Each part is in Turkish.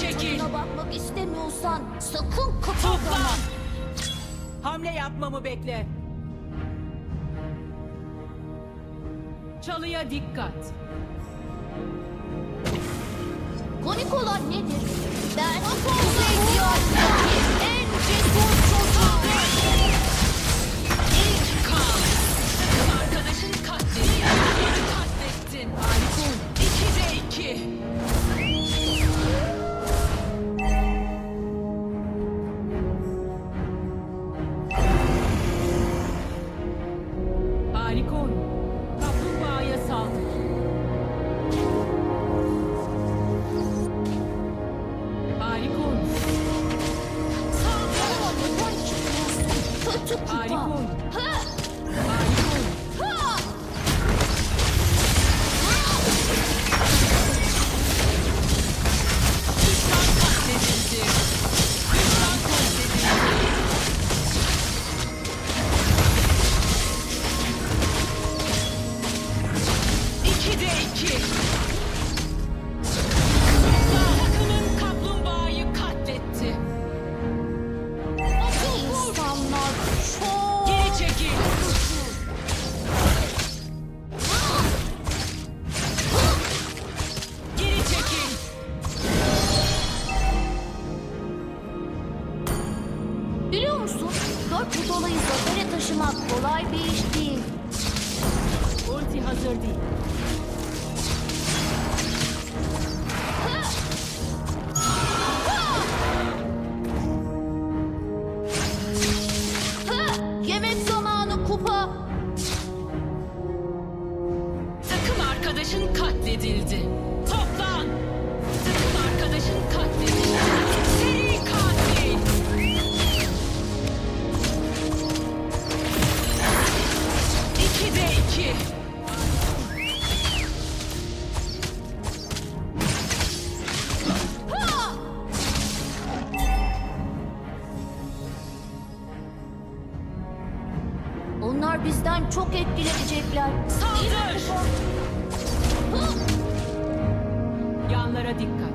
Geri çekil. bakmak istemiyorsan sakın kıpırdama. Hamle yapmamı bekle. Çalıya dikkat. Komik olan nedir? Ben Kuzey Diyarı'ndaki en cesur çocuğum. İlk kan. Takım arkadaşın katledildi. Katlettin. Harika. İki de iki. Kolay bir iş değil. Ulti hazır değil. Yemek zamanı kupa. Takım arkadaşın katledildi. Toplan. Takım arkadaşın katledildi. Onlar bizden çok etkilenecekler. Saldır. Yanlara dikkat.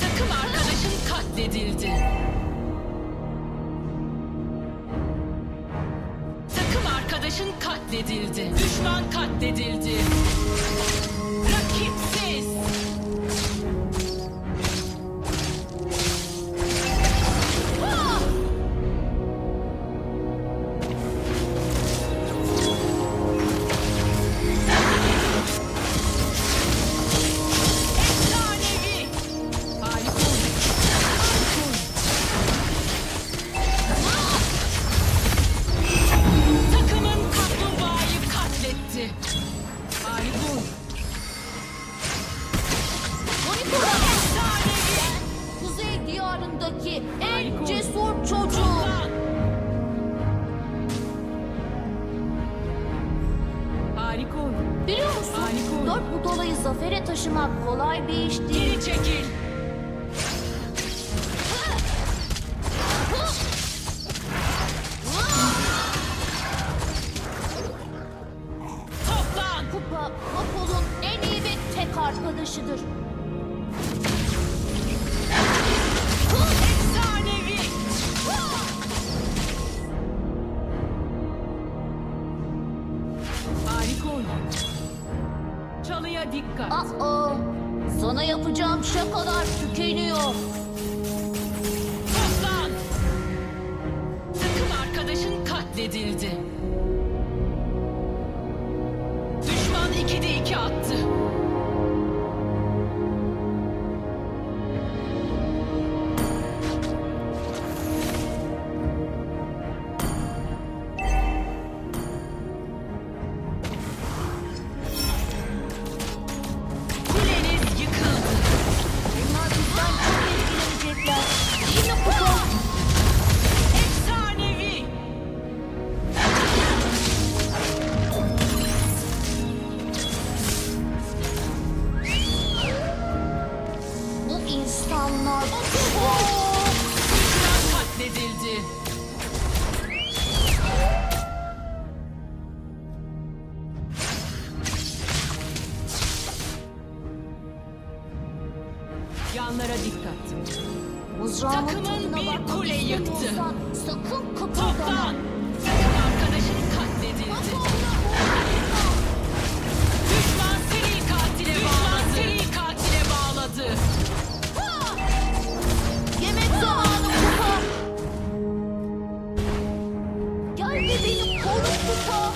Takım arkadaşın katledildi. Takım arkadaşın katledildi. Düşman katledildi. Zafere taşımak kolay bir iş değil. Geri çekil. Toplan. Kupa, Apollo'nun en iyi ve tek arkadaşıdır. Harika oyun. Çalıya dikkat. Aa, sana yapacağım şakalar tükeniyor. Toplan. Takım arkadaşın katledildi. Düşman 2'de 2 attı. Yanlara dikkat. Mızrağımın Takımın bir kule yıktı. Sakın kıpırdama. Toplan. Arkadaşın katledildi. Düşman seri katile bağladı. Düşman seri katile bağladı. Yemek zamanı Kupa. Gel ve beni koru. Kupa,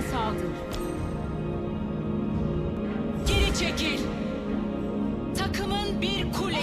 Saldır. Geri çekil. Takımın bir kule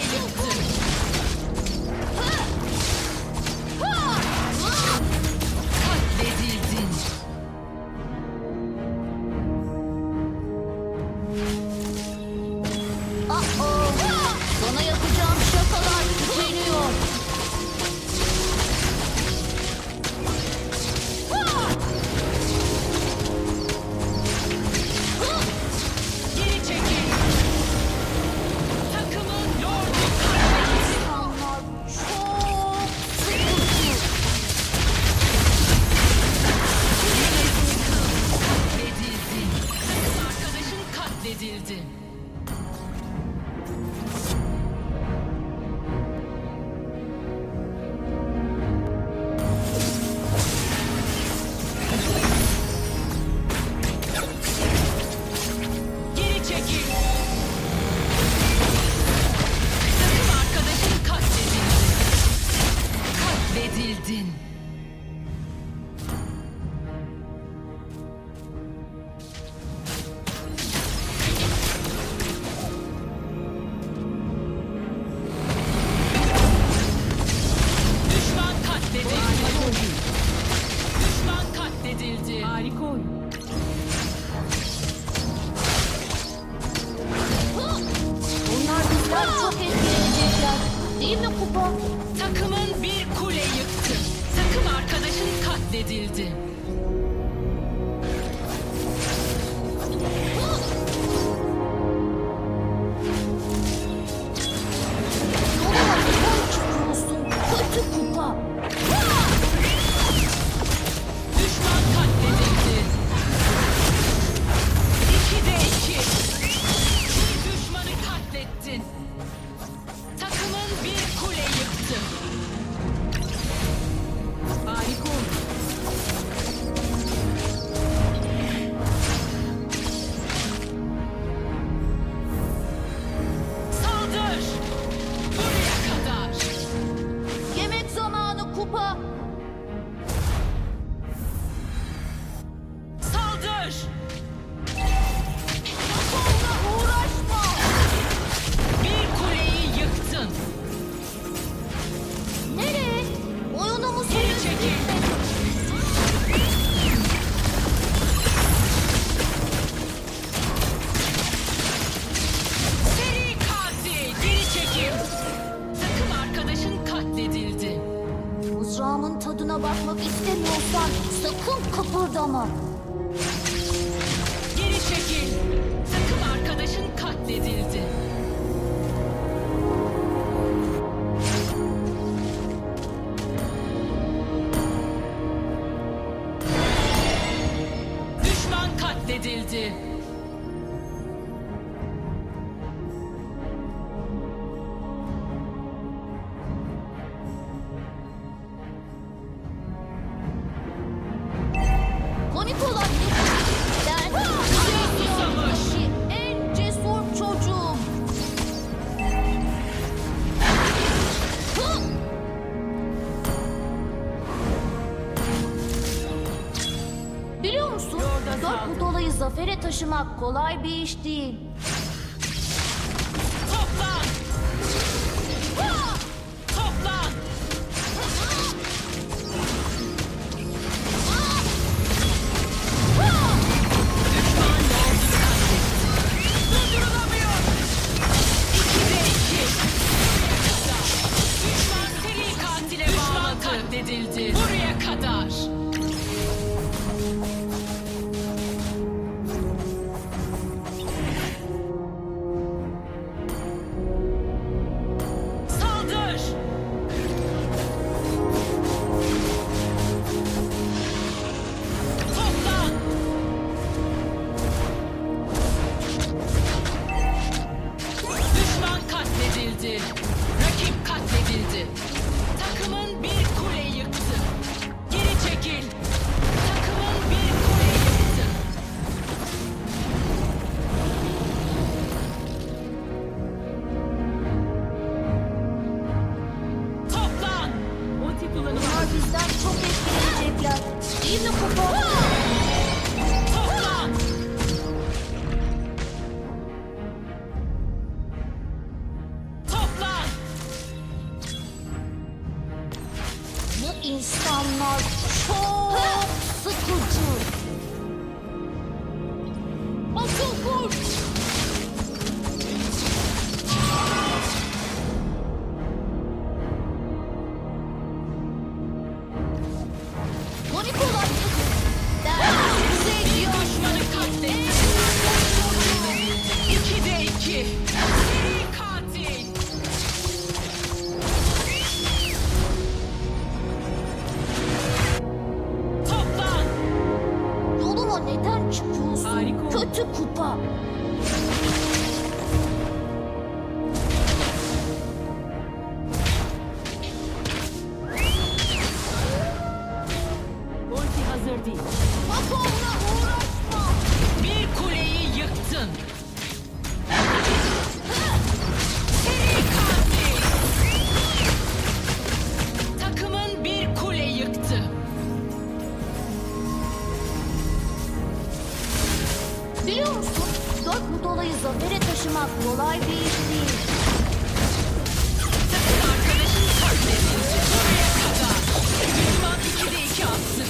破 Mızrağımın tadına bakmak istemiyorsan sakın kıpırdama. taşımak kolay bir iş değil. Biliyor musun? Dört bu zafere taşımak kolay bir iş değil. Sakın arkadaşını sörtmesin. Oraya kadar. Düşman 2'de 2 atsın.